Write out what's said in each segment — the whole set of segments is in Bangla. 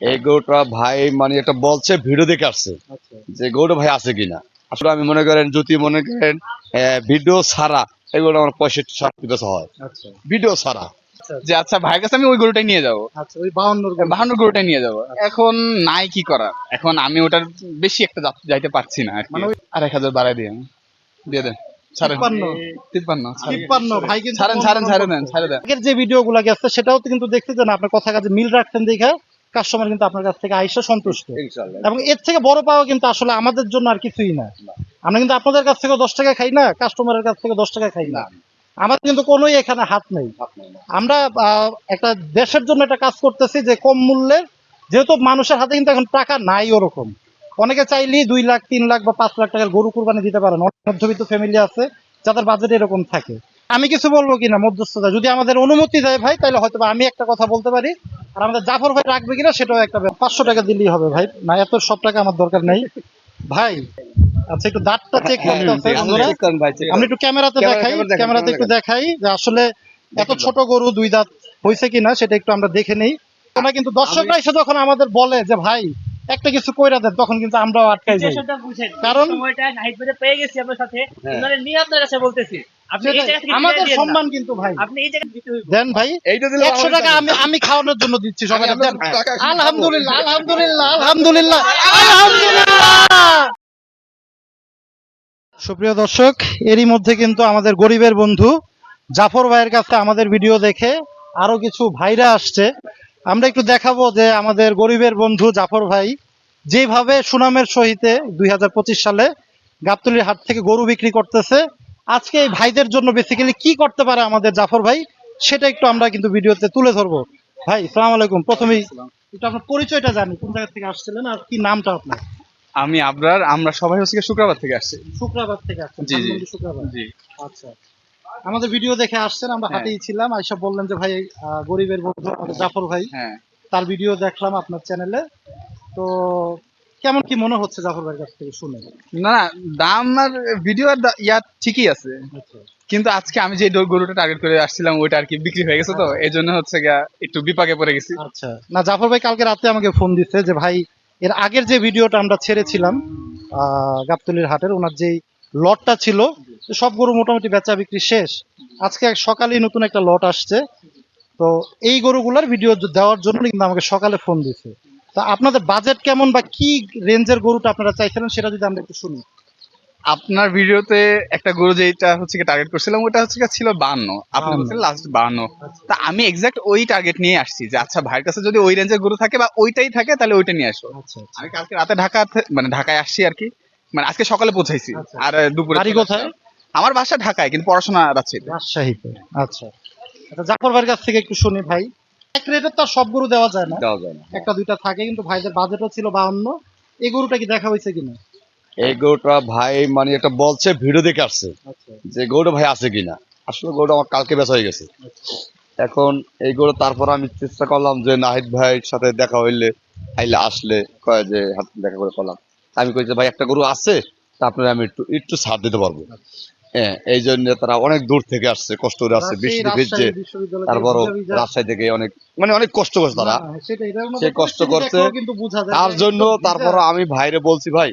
এই গরুটা ভাই মানে একটা বলছে ভিডিও দেখে আসছে আচ্ছা। যে গরুটা ভাই আছে কিনা। আসলে আমি মনে করেন যদি মনে করেন ভিডিও ছাড়া এগুলো আমার পঁয়ষট্টি ষাট পিস হয়। আচ্ছা। ভিডিও ছাড়া। যে আচ্ছা ভাইয়ের কাছে আমি ওই গরুটাই নিয়ে যাব। আচ্ছা। বাহান্ন গরুটাই নিয়ে যাব। এখন নাই কি করার এখন আমি ওটার বেশি একটা যাইতে পারছি না আর কি। মানে এক হাজার বাড়াই দিয়ে। দিয়ে দেন। যে ভিডিও গুলা গেছে সেটাও কিন্তু দেখতে যে আপনার কথা কাজে মিল রাখছেন দেখে। কাস্টমার কিন্তু আপনার কাছ থেকে আইসা সন্তুষ্ট। এবং এর থেকে বড় পাওয়া কিন্তু আসলে আমাদের জন্য আর কিছুই না। আমরা কিন্তু আপনাদের কাছ থেকে দশ টাকা খাই না কাস্টমারের কাছ থেকে দশ টাকা খাই না। আমাদের কিন্তু কোনোই এখানে হাত নেই। আমরা একটা দেশের জন্য একটা কাজ করতেছি যে কম মূল্যের যেহেতু মানুষের হাতে কিন্তু এখন টাকা নাই ওরকম। অনেকে চাইলেই দুই লাখ তিন লাখ বা পাঁচ লাখ টাকার গরু কুরবানি দিতে পারেন। অনেক মধ্যবিত্ত ফ্যামিলি আছে যাদের বাজেট এরকম থাকে। আমি কিছু বলব কিনা মধ্যস্থতা? যদি আমাদের অনুমতি দেয় ভাই তাহলে হয়তো আমি একটা কথা বলতে পারি। আর আমাদের জাফর ভাই রাখবে কিনা সেটাও একটা পাঁচশো টাকা দিলেই হবে ভাই। না এত সব টাকা আমার দরকার নেই। ভাই আচ্ছা একটু দাঁতটা চেক করতে হবে আমি একটু ক্যামেরাতে দেখাই ক্যামেরাতে একটু দেখাই যে আসলে এত ছোট গরু দুই দাঁত হয়েছে কিনা সেটা একটু আমরা দেখে নেই। ওনা কিন্তু দর্শকরা এসে যখন আমাদের বলে যে ভাই একটা কিছু কইরা দেন তখন কিন্তু আমরাও আটকাই যাই। কারণ- নাহিদ ভাই পেয়ে গেছি আপনার সাথে। হ্যাঁ। নিয়ে আপনার কাছে বলতেছি। আপনি এই জায়গা থেকে আমাদের বিদায় দিয়েন না। সম্মান কিন্তু ভাই। আপনি এই জায়গা দিতে হইব দেন ভাই একশো টাকা আমি আমি খাওয়ানোর জন্য দিচ্ছি সবাই আমি দেন। আপনার টাকা একশো আলহামদুলিল্লাহ আলহামদুলিল্লাহ আলহামদুলিল্লাহ আলহামদুলিল্লাহ। সুপ্রিয় দর্শক এরই মধ্যে কিন্তু আমাদের গরিবের বন্ধু জাফর ভাইয়ের কাছে আমাদের ভিডিও দেখে আরও কিছু ভাইরা আসছে। আমরা একটু দেখাবো যে আমাদের গরিবের বন্ধু জাফর ভাই যেভাবে সুনামের সহিতে দুই হাজার পঁচিশ সালে গাবতলির হাট থেকে গরু বিক্রি করতেছে আজকে এই ভাইদের জন্য বেসিক্যালি কি করতে পারে আমাদের জাফর ভাই সেটা একটু আমরা কিন্তু ভিডিওতে তুলে ধরবো। ভাই সালাম আলাইকুম। প্রথমেই একটু আপনার পরিচয়টা জানি কোন জায়গা থেকে আসছিলেন আর কি নামটা আপনার? আমি আবরার আমরা সবাই হচ্ছে শুক্রবার থেকে আসছি। শুক্রবার থেকে আসছেন জি, জি। শুক্রবার। জি। আচ্ছা। আমাদের ভিডিও দেখে আসছেন আমরা হ্যাঁ। হাতেই ছিলাম আইসা বললেন যে ভাই গরিবের বন্ধু আমাদের জাফর ভাই হ্যাঁ। তার ভিডিও দেখলাম আপনার চ্যানেলে তো কেমন কি মনে হচ্ছে জাফর ভাইয়ের কাছ থেকে শুনে? না না দাম আর ভিডিও আর ইয়া ঠিকই আছে। আচ্ছা। কিন্তু আজকে আমি যে গরুটা টার্গেট করে আসছিলাম ওইটা আর কি বিক্রি হয়ে গেছে তো। এই জন্য হচ্ছে একটু বিপাকে পড়ে গেছি। আচ্ছা। না জাফর ভাই কালকে রাতে আমাকে ফোন দিচ্ছে যে ভাই এর আগের যে ভিডিওটা আমরা ছেড়েছিলাম আহ, গাবতলির হাটের ওনার যেই লটটা ছিল সব গরু মোটামুটি বেচা বিক্রি শেষ। আজকে সকালেই নতুন একটা লট আসছে। তো এই গরুগুলোর ভিডিও দেওয়ার জন্য কিন্তু আমাকে সকালে ফোন দিছে। তা আপনাদের বাজেট কেমন বা কি রেঞ্জের গরুটা আপনারা চাইছিলেন সেটা যদি আমরা একটু শুনি। আপনার ভিডিওতে একটা গরু যেটা হচ্ছে কি টার্গেট করছিলাম ওটা হচ্ছে ছিল বান্ন। আপনি 52 বলছেন লাস্ট বান্ন। তা আমি এক্সাক্ট ওই টার্গেট নিয়ে আসছি যে আচ্ছা ভাইয়ের কাছে যদি ওই রেঞ্জের গরু থাকে বা ওইটাই থাকে তাহলে ওইটা নিয়ে আসো। আচ্ছা আচ্ছা। আমি কালকে রাতে ঢাকা মানে ঢাকায় আসছি আর কি। মানে আজকে সকালে পৌঁছাইছি। আচ্ছা। আর দুপুরে বাড়ি কোথায়? আমার বাসা ঢাকায় কিন্তু পড়াশোনা রাজশাহীতে। রাজশাহীতে। আচ্ছা। আচ্ছা জাফর ভাইয়ের কাছ থেকে একটু শুনি ভাই। এক তো সব গরু দেওয়া যায় না। দেওয়া যায় না। একটা দুইটা থাকে কিন্তু ভাইদের বাজেটও ছিল বাউন্ন এই গরুটা কি দেখা হয়েছে কিনা? এই গরুটা ভাই মানে একটা বলছে ভিডিও দেখে আসছে আচ্ছা। যে গরুটা ভাই আছে কিনা। আসলে গরুটা আমার কালকে বেচা হয়ে গেছে। এখন এই গরু তারপর আমি চেষ্টা করলাম যে নাহিদ ভাইয়ের সাথে দেখা হইলে আইলে আসলে কয় যে দেখা করে করলাম। আমি কইছি ভাই একটা গরু আছে তা আপনার আমি একটু একটু ছাড় দিতে পারব। হ্যাঁ এই জন্য তারা অনেক দূর থেকে আসছে কষ্ট করে আসছে বৃষ্টি ভিজছে তারপরও ভিজা- রাজশাহী থেকে অনেক মানে অনেক কষ্ট করছে তারা। না, সে কষ্ট করছে, তার জন্য তারপর আমি ভাইরে বলছি ভাই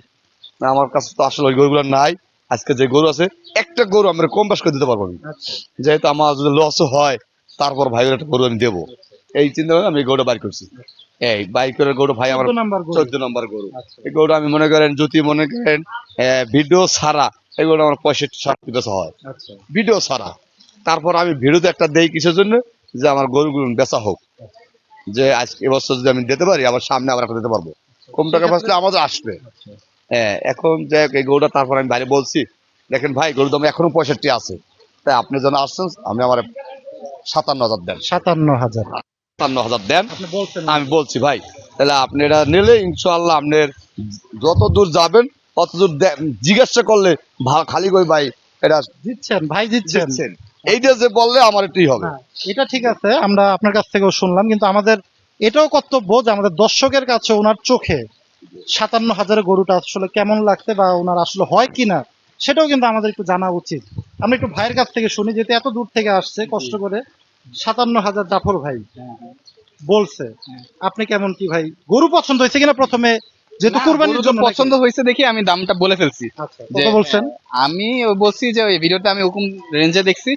আমার কাছে তো আসলে ওই গরুগুলো নাই। আজকে যে গরু আছে একটা গরু আমরা কম বেশ করে দিতে পারব আমি। আচ্ছা, যেহেতু আমার যদি লসও হয় তারপর ভাইয়ের একটা গরু আমি দেবো। এই চিন্তা আমি গরুটা বাইর করছি। এই বাইকের গরু ভাই আমার 14 নাম্বার গরু। চোদ্দ নম্বর গরু। আচ্ছা, এই গরুটা আমি মনে করেন যদি মনে করেন ভিডিও ছাড়া এগুলো আমার পঁয়ষট্টি ষাট পিস হয়। আচ্ছা, ভিডিও ছাড়া। তারপর আমি ভিডিওতে একটা দেই কিসের জন্য? যে আমার গরুগুলো বেচা হোক। যে আজ এবছর যদি আমি দিতে পারি আমার সামনে আবার একটা দিতে পারব। কম টাকা বাঁচলে আমাদের আসবে। আচ্ছা। হ্যাঁ এখন হোক এই গরুটা তারপর আমি বাইরে বলছি দেখেন ভাই গরু দাম এখনও পঁয়ষট্টি আছে। তাই আপনি যেন আসছেন আমি আমার সাতান্ন হাজার দেন। সাতান্ন হাজার। সাতান্ন হাজার দেন। আমি বলছি ভাই তাহলে আপনি এটা নিলে ইনশাল্লাহ আপনার যত দূর যাবেন তত দূর জিজ্ঞাসা করলে খালি কই ভাই এটা দিচ্ছেন ভাই দিচ্ছেন। দিচ্ছেন। এইটা যে বললে আমার এটাই হবে। হ্যাঁ, এটা ঠিক আছে আমরা আপনার কাছ থেকেও শুনলাম কিন্তু আমাদের এটাও কর্তব্য যে আমাদের দর্শকের কাছে ওনার চোখে সাতান্ন হাজারের গরুটা আসলে কেমন লাগছে বা ওনার আসলে হয় কিনা সেটাও কিন্তু আমাদের একটু জানা উচিত। আমরা একটু ভাইয়ের কাছ থেকে শুনি যেহেতু এত দূর থেকে আসছে কষ্ট করে। সাতান্ন হাজার জাফর ভাই বলছে। আপনি কেমন কি ভাই? গরু পছন্দ হয়েছে কিনা প্রথমে? যেহেতু কুরবানির জন্য পছন্দ হয়েছে দেখি আমি দামটা বলে ফেলছি। আচ্ছা কত বলছেন। আমি বলছি যে ওই ভিডিওতে আমি ওরকম রেঞ্জে দেখছি।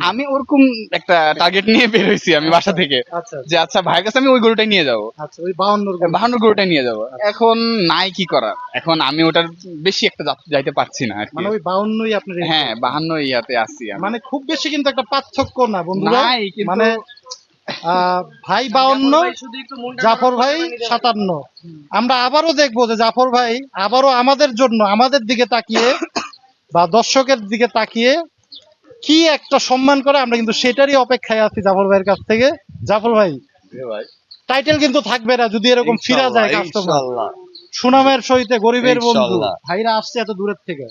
আমি ওরকম একটা টার্গেট নিয়ে বের হয়েছি আমি বাসা থেকে। আচ্ছা যে আচ্ছা ভাইয়ের কাছে আমি ওই গরুটাই নিয়ে যাব। আচ্ছা ওই বাউন্নর গরু। বাহান্ন গরুটাই নিয়ে যাব। এখন নাই কি করার? এখন আমি ওটার বেশি একটা যাইতে পারছি না আর মানে ওই বাউন্নই আপনি রেখে হ্যাঁ দিয়েছেন। বাহান্ন ইয়াতে আছি মানে খুব বেশি কিন্তু একটা পার্থক্য না বন্ধুরা। মানে ভাই বাউন্ন একটু জাফর ভাই। সাতান্ন। আমরা আবারও দেখব যে জাফর ভাই আবারও আমাদের জন্য আমাদের দিকে তাকিয়ে বা দর্শকের দিকে তাকিয়ে কি একটা সম্মান করে আমরা কিন্তু সেটারই অপেক্ষায় আছি জাফর ভাইয়ের কাছ থেকে। জাফর ভাই ভাই। টাইটেল কিন্তু থাকবে না যদি এরকম ফিরা যায় কাস্টমার সুনামের সহিত গরিবের বন্ধু। ভাইরা আসছে এত দূরের থেকে।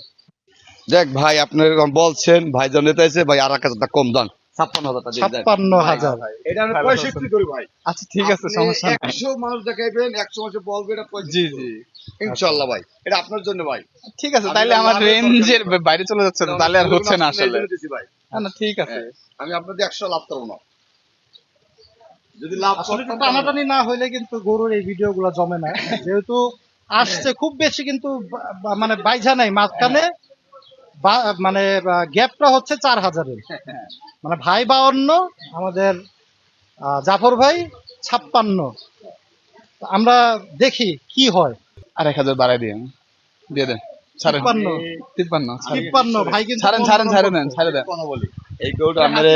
দেখ ভাই আপনি এরকম বলছেন ভাই জন ভাই আর এক হাজার কম দান। ছাপ্পান্ন হাজার টাকা দিয়ে দেন। ছাপ্পান্ন হাজার এটা পঁয়ষট্টি করি ভাই। আচ্ছা ঠিক আছে সমস্যা একশো মানুষ দেখাইবেন একশো মানুষ বলবে এটা জি জি। ইনশাআল্লাহ ভাই এটা আপনার জন্য ভাই। ঠিক আছে আমি আমার রেঞ্জের বাইরে চলে যাচ্ছে না তাহলে আর হচ্ছে না আসলে। জন্য দিছি ভাই। না, না ঠিক আছে। হ্যাঁ। আমি আপনাদের একশো লাভ করব না। যদি লাভ টানাটানি না হইলে কিন্তু গরুর এই ভিডিও গুলো জমে না। যেহেতু আসছে খুব বেশি কিন্তু মানে বাইঝা নাই মাঝখানে। মানে গ্যাপটা হচ্ছে চার হাজারের। মানে ভাই বাউন্ন আমাদের জাফর ভাই ছাপ্পান্ন। আমরা দেখি কি হয়। আর এক হাজার বাড়াই দিয়ে দিয়ে দেন। ছাড়েন। তিপ্পান্ন। তিপ্পান্ন ভাই কিন্তু ছাড়েন ছাড়েন ছাড়েন দেন ছাড়ে দেন এই গৌড় আমার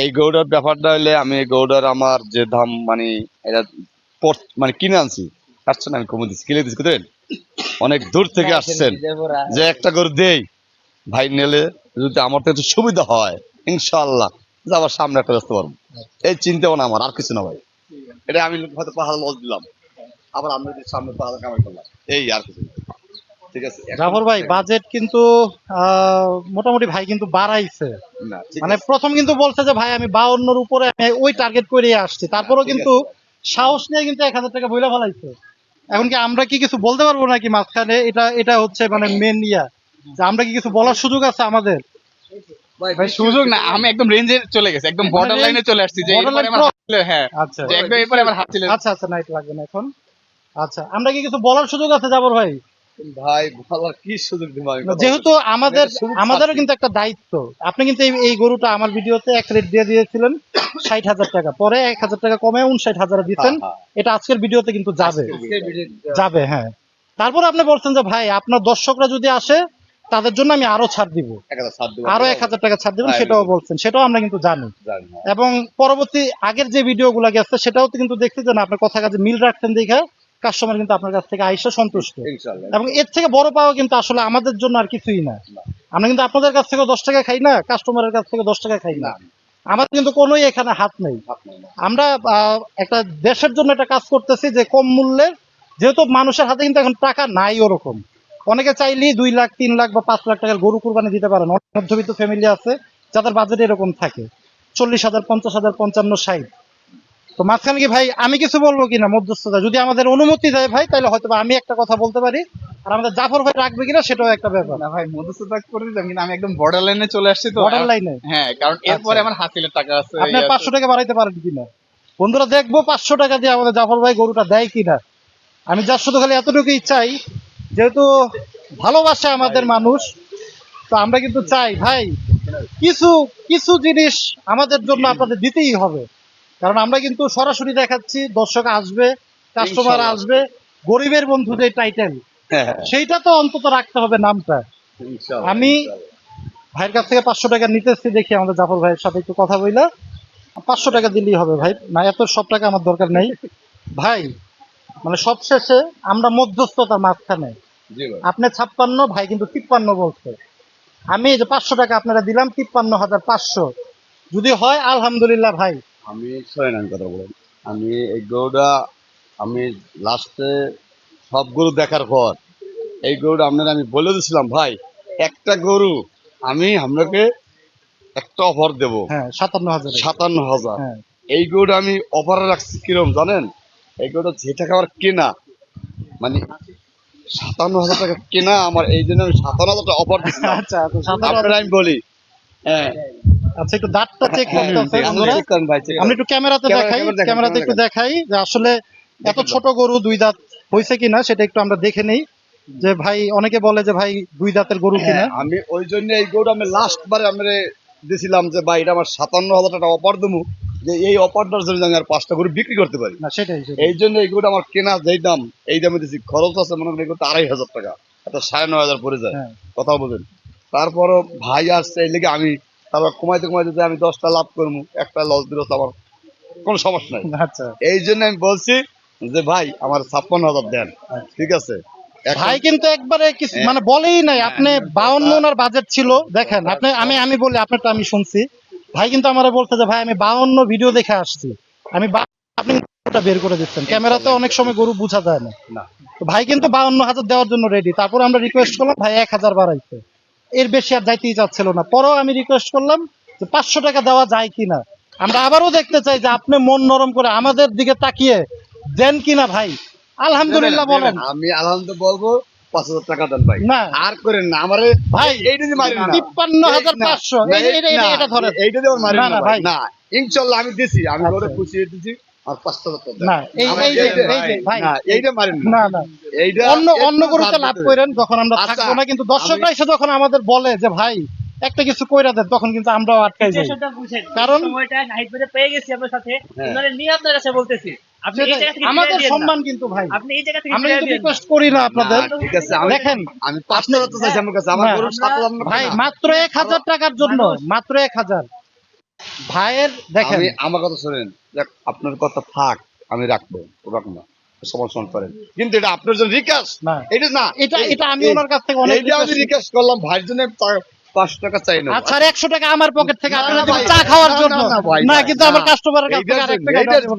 এই গৌড়ার ব্যাপারটা হলে আমি গৌড়ার আমার যে দাম মানে এটা মানে কিনে আনছি আসছেন আমি কমে দিচ্ছি কিনে দিচ্ছি অনেক দূর থেকে আসছেন। যে একটা গরু দেই ভাই নিলে যদি আমার তো একটু সুবিধা হয় ইনশাআল্লাহ যে আবার সামনে একটা ব্যস্ত পারব। এই চিন্তা ভাবনা আমার আর কিছু না ভাই। এটা আমি হয়তো পাহাড় লস দিলাম আবার আমরা সামনে পাহাড় কামাই করলাম এই আর কিছু ঠিক আছে জাফর ভাই বাজেট কিন্তু মোটামুটি ভাই কিন্তু বাড়াইছে। মানে প্রথম কিন্তু বলছে যে ভাই আমি বাউন্নর উপরে আমি ওই টার্গেট করে আসছি। তারপরেও কিন্তু সাহস নিয়ে কিন্তু এক হাজার টাকা বইলা ফেলাইছে। এখন কি আমরা কি কিছু বলতে পারব নাকি মাঝখানে? এটা এটা হচ্ছে মানে মেন ইয়া। যে আমরা কি কিছু বলার সুযোগ আছে আমাদের? ভাই সুযোগ না আমি একদম রেঞ্জে চলে গেছি একদম বর্ডার লাইনে চলে আসছি যে এরপরে আমার হাত ছিল- হ্যাঁ আচ্ছা যে একদম এরপরে আমার হাত ছিল আচ্ছা আচ্ছা নাইট লাগবে না এখন। আচ্ছা আমরা কি কিছু বলার সুযোগ আছে যাবর ভাই? ভাই ভালো কি সুযোগ দিব আমি? যেহেতু আমাদের আমাদেরও কিন্তু একটা দায়িত্ব। আপনি কিন্তু এই গরুটা আমার ভিডিওতে এক রেট দিয়ে দিয়েছিলেন ষাট হাজার টাকা। পরে এক হাজার টাকা কমে উনষাট হাজার দিচ্ছেন। হ্যাঁ, এটা আজকের ভিডিওতে কিন্তু যাবে। যাবে হ্যাঁ। তারপর আপনি বলছেন যে ভাই আপনার দর্শকরা যদি আসে তাদের জন্য আমি আরও ছাড় দিব। আরও এক হাজার টাকা ছাড় দিবেন হ্যাঁ, সেটাও বলছেন সেটাও আমরা কিন্তু জানি। জানি এবং পরবর্তী আগের যে ভিডিও গুলা গেছে সেটাও তো কিন্তু দেখছি যে না আপনার কথা কাজে মিল রাখছেন দেখে কাস্টমার কিন্তু আপনার কাছ থেকে আইসা সন্তুষ্ট। এবং এর থেকে বড় পাওয়া কিন্তু আসলে আমাদের জন্য আর কিছুই না। আমরা কিন্তু আপনাদের কাছ থেকে দশ টাকা খাই না কাস্টমারের কাছ থেকে দশ টাকা খাই না। আমাদের কিন্তু কোনোই এখানে হাত নেই। আমরা একটা দেশের জন্য একটা কাজ করতেছি যে কম মূল্যে যেহেতু মানুষের হাতে কিন্তু এখন টাকা নাই ওরকম। অনেকে চাইলেই দুই লাখ তিন লাখ বা পাঁচ লাখ টাকার গরু কুরবানি দিতে পারেন। অনেক মধ্যবিত্ত ফ্যামিলি আছে যাদের বাজেট এরকম থাকে। চল্লিশ হাজার পঞ্চাশ হাজার পঞ্চান্ন ষাট। তো মাঝখানে কি ভাই আমি কিছু বলব কিনা মধ্যস্থতা? যদি আমাদের অনুমতি দেয় ভাই তাহলে হয়তো আমি একটা কথা বলতে পারি। আর আমাদের জাফর ভাই রাখবে কিনা সেটাও একটা ব্যাপার। না ভাই মধ্যস্থতা করে দিলাম কিন্তু আমি একদম বর্ডার লাইনে চলে আসছি তো। বর্ডার লাইনে হ্যাঁ কারণ এরপরে আচ্ছা। আমার হাসিলের টাকা আছে আপনার ইয়ে পাঁচশো টাকা বাড়াইতে পারেন কিনা? বন্ধুরা দেখব পাঁচশো টাকা দিয়ে আমাদের জাফর ভাই গরুটা দেয় কিনা। আমি যার শুধু খালি এতটুকুই চাই যেহেতু ভালোবাসে আমাদের মানুষ তো আমরা কিন্তু চাই ভাই কিছু কিছু জিনিস আমাদের জন্য আপনাদের দিতেই হবে। কারণ আমরা কিন্তু সরাসরি দেখাচ্ছি দর্শক আসবে কাস্টমার আসবে গরিবের বন্ধু যে টাইটেল হ্যাঁ, সেইটা তো অন্তত রাখতে হবে নামটা। আমি- ভাইয়ের কাছ থেকে পাঁচশো টাকা নিতেছি দেখি আমাদের জাফর ভাইয়ের সাথে একটু কথা বইলা। পাঁচশো টাকা দিলেই হবে ভাই না এত সব টাকা আমার দরকার নেই। ভাই মানে সব শেষে আমরা মধ্যস্থতার মাঝখানে। আপনি ছাপ্পান্ন ভাই কিন্তু তিপ্পান্ন বলছে। আমি যে পাঁচশো টাকা আপনারা দিলাম তিপ্পান্ন হাজার পাঁচশো। যদি হয় আলহামদুলিল্লাহ ভাই। আমি আমি কথা বলেন আমি এই গরুটা আমি লাস্টে সব গরু দেখার পর এই গরুটা আপনার আমি বলে দিয়েছিলাম ভাই একটা গরু আমি আপনাকে একটা অফার দেব। হ্যাঁ সাতান্ন হাজার। সাতান্ন হাজার। হ্যাঁ। এই গরুটা আমি অফারে রাখছি কিরম জানেন? এই গরুটা যে টাকা আমার কেনা মানে সাতান্ন হাজার টাকা কেনা আমার এই জন্য আমি সাতান্ন হাজার টাকা অফার দিচ্ছিলাম আচ্ছা আপনারা আমি বলি হ্যাঁ। আচ্ছা একটু দাঁতটা চেক করতে আছে আপনি বন্ধুরা check করেন ভাই, check আমরা একটু ক্যামেরাতে দেখাই ক্যামেরাতে একটু দেখাই যে আসলে এত ছোট গরু দুই দাঁত হয়েছে কিনা সেটা একটু আমরা দেখে নেই। যে ভাই অনেকে বলে যে ভাই দুই দাঁতের গরু কিনা। হ্যাঁ, আমি ওই জন্য এই গরুটা আমি লাস্ট বারে আমি দিছিলাম যে ভাই এটা আমার সাতান্ন হাজার টাকা অফার দেবো। যে এই জন্য আমি আর পাঁচটা গরু বিক্রি করতে পারি। না সেটাই। এই জন্য এই গরুটা আমার কেনা যেই দাম এই দামে দিছি। খরচ আছে মনে করেন আড়াই হাজার টাকা। এটা সাড়ে নয় হাজার পড়ে যায়। হ্যাঁ। কথা বলেন। তারপরও ভাই আসছে এই লেগে আমি তারপর কমাইতে কমাইতে আমি দশটা লাভ করব একটা লস দিল আমার কোনো সমস্যা নাই। আচ্ছা। এই জন্য আমি বলছি যে ভাই আমার ছাপ্পান্ন হাজার দেন। ঠিক আছে? ভাই কিন্তু একবারে কিছু হ্যাঁ। মানে বলেই নাই আপনি বাউন্ন ওনার বাজেট ছিল। দেখেন আপনি আমি আমি বলি আপনারটা আমি শুনছি। ভাই কিন্তু আমারে বলছে যে ভাই আমি বাউন্ন ভিডিও দেখে আসছি। আমি আপনি বের করে দিচ্ছেন। ক্যামেরাতে অনেক সময় গরু বোঝা যায় না। না। ভাই কিন্তু বাউন্ন হাজার দেওয়ার জন্য রেডি তারপর আমরা রিকোয়েস্ট করলাম ভাই এক হাজার বাড়াইছে। এর বেশি আর যাইতেই চাচ্ছিল না। পরেও আমি রিকোয়েস্ট করলাম যে পাঁচশো টাকা দেওয়া যায় কিনা। আমরা আবারও দেখতে চাই যে আপনি মন নরম করে আমাদের দিকে তাকিয়ে দেন কিনা ভাই? আলহামদুলিল্লাহ বলেন। আমি আলহামদুলিল্লাহ বলব পাঁচ হাজার টাকা দেন ভাই। না। আর করেন না আমারে ভাই এইটা না। তিপ্পান্ন হাজার পাঁচশো। এটা- এইটা আমার না, ভাই। না ইনশাল্লাহ আমি দিছি আমি আচ্ছা। ওরে খুশি দিছি আর পাঁচ হাজার টাকা না, এই- যে- এই যে, ভাই। না, এইটা মারেন না। না এইটা অন্য অন্য গরুতে লাভ করেন যখন আমরা আচ্ছা, থাকব না কিন্তু দর্শকরা এসে যখন আমাদের বলে যে ভাই একটা কিছু কইরা দেন তখন কিন্তু আমরাও আটকাই যাই। কারণ- এই সময়টা নাহিদ পেয়ে গেছি আপনার সাথে। হ্যাঁ। নিয়ে আপনার কাছে বলতেছি। আপনি এই সেটাই, জায়গা থেকে আমাদের ফিরিয়ে দিয়েন না। সম্মান কিন্তু ভাই। আপনি এই জায়গা থেকে আমরা ফিরিয়ে কিন্তু দিয়েন না। রিকোয়েস্ট করি না আপনাদের। ঠিক আছে দেখেন আমি পাঁচ হাজার চাইছি আমার কাছে। আমার গরু সাত ভাই মাত্র এক হাজার টাকার জন্য মাত্র এক হাজার। ভাইয়ের দেখেন। আমার কথা শোনেন। আপনার কথা থাক আমি রাখব রাখব না। সমর্থন করেন। কিন্তু এটা আপনার জন্য না। এটা না। এটা এটা আমি ওনার কাছ থেকে অনেক করলাম ভাইয়ের জন্য পাঁচশো টাকা চাই না। আচ্ছা একশো টাকা আমার পকেট থেকে চা খাওয়ার জন্য না, কিন্তু আমার কাস্টমারের কাছ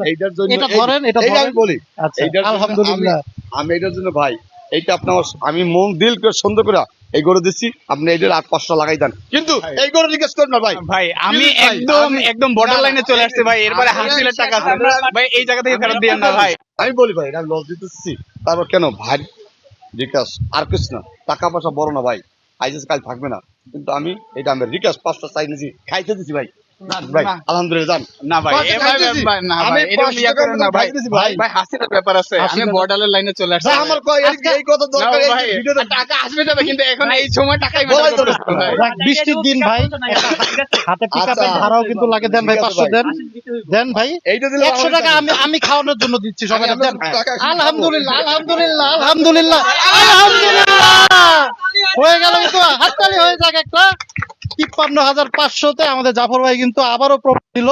এইটার জন্য- এটা ধরেন এটা আমি বলি আচ্ছা আলহামদুলিল্লাহ। আমি- এটার জন্য ভাই এইটা আপনার আমি মন দিল করে সুন্দর করে এই গরু দিচ্ছি আপনি এইটার আট পাঁচশো লাগাই দেন। কিন্তু এই গরু রিকোয়েস্ট করেন না ভাই। ভাই আমি একদম একদম বর্ডার লাইনে চলে আসছে ভাই এরপরে হাসিলের টাকা আছে। ভাই এই জায়গা থেকে ফেরত দিয়েন না ভাই। আমি বলি ভাই এটা লস দিতেছি। তারপর কেন? ভাই রিকাশ আর কিছু না। টাকা পয়সা বড় না ভাই। আইসিস কাল থাকবে না। কিন্তু আমি এটা আমি রিকোয়েস্ট পাঁচটা চাই নিয়েছি খাইতে দিছি ভাই। আলহামদুলিল্লাহ না ভাই পাঁচটা এভাবে খাইতেছি। ভাই, না আমি ভাই এটা পাঁচশো ইয়া টাকার করেন না ভাই ভাই। ভাই ব্যাপার আছে আমি বর্ডারের লাইনে চলে আসছি আমার এই- কথা দরকার এই ভিডিওতে টাকা আসবে যাবে কিন্তু এখন এই সময় টাকাই বলাই ম্যাটার তো করতেছে না। ভাই যাক, বৃষ্টির দিন ভাই হাতে পিক আচ্ছা। ভাড়াও কিন্তু লাগে দেন ভাই ঠিক আছে পাঁচশো ভাই। দেন। দেন ভাই এইটা দিলে একশো টাকা আমি আমি খাওয়ানোর জন্য দিচ্ছি সবাই দেন আলহামদুলিল্লাহ আলহামদুলিল্লাহ আলহামদুলিল্লাহ হয়ে গেল কিন্তু হাততালি হয়ে যাক একটা তিপ্পান্ন হাজার পাঁচশোতে আমাদের জাফর ভাই কিন্তু আবারও দিল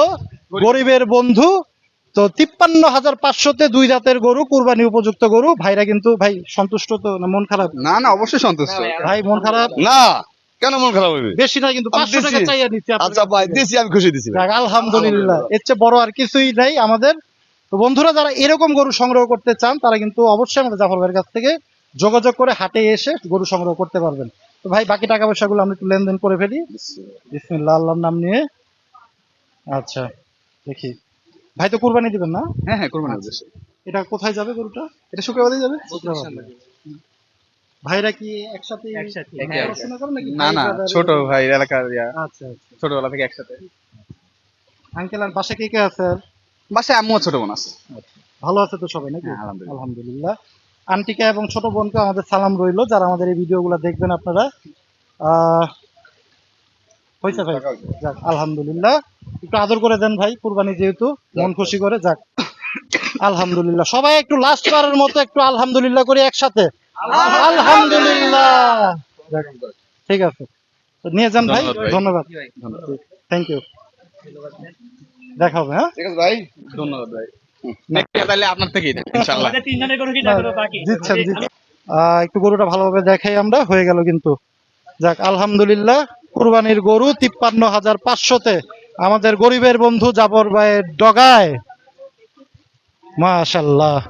গরিবের বন্ধু। তো তিপ্পান্ন হাজার পাঁচশোতে দুই জাতের গরু কুরবানি উপযুক্ত গরু। ভাইরা কিন্তু ভাই সন্তুষ্ট তো না মন খারাপ? না না অবশ্যই সন্তুষ্ট। ভাই মন খারাপ? না কেন মন খারাপ হইবে বেশি না কিন্তু আমি পাঁচশো টাকা চাইয়া নিচ্ছি আচ্ছা ভাই দিছি আমি খুশি দিছি আলহামদুলিল্লাহ। এর চেয়ে বড় আর কিছুই নাই আমাদের। তো বন্ধুরা যারা এরকম গরু সংগ্রহ করতে চান তারা কিন্তু অবশ্যই আমাদের জাফর ভাইয়ের কাছ থেকে যোগাযোগ করে হাটে এসে গরু সংগ্রহ করতে পারবেন। তো ভাই বাকি টাকা পয়সাগুলো আমরা একটু লেনদেন করে ফেলি। বিসমিল্লাহ আল্লাহর নাম নিয়ে। আচ্ছা দেখি। ভাই তো কুরবানি দিবেন না? হ্যাঁ হ্যাঁ করব না উদ্দেশ্যে। এটা কোথায় যাবে গরুটা? এটা শুক্রবারে যাবে? ভাইরা কি একসাথে একসাথে। পড়াশোনা করেন নাকি না না ছোট ভাই এলাকার ইয়া। আচ্ছা আচ্ছা। ছোটবেলা থেকে একসাথে। আঙ্কেল আর বাসা কে কে আছে আর? বাসায় আম্মু ছোট বোন আছে। ভালো আছে তো সবাই নাকি? হ্যাঁ, আলহামদুলিল্লাহ। আলহামদুলিল্লাহ। আন্টিকা এবং ছোট বোনকে আমাদের সালাম রইল। যারা আমাদের এই ভিডিওগুলো দেখবেন আপনারা আহ, হয়েছে ভাই। যাক আলহামদুলিল্লাহ। একটু আদর করে দেন ভাই কুরবানি যেহেতু মন খুশি করে যাক। আলহামদুলিল্লাহ। সবাই একটু লাস্ট বারের মতো একটু আলহামদুলিল্লাহ করি একসাথে। আলহামদুলিল্লাহ। ঠিক আছে। নিয়ে যান ভাই ধন্যবাদ থ্যাংক ইউ দেখা হবে হ্যাঁ? ঠিক আছে ভাই। ধন্যবাদ ভাই। তাহলে আপনার থেকেই ইনশাআল্লাহ। তিনজনের গরু কিনা করো বাকি? দিচ্ছেন দিচ্ছেন। একটু গরুটা ভালোভাবে দেখাই আমরা হয়ে গেল কিন্তু। যাক আলহামদুলিল্লাহ। কুরবানির গরু তিপ্পান্ন হাজার পাঁচশোতে। আমাদের গরিবের বন্ধু জাবর ভাইয়ের ডগায়। মাশাল্লাহ।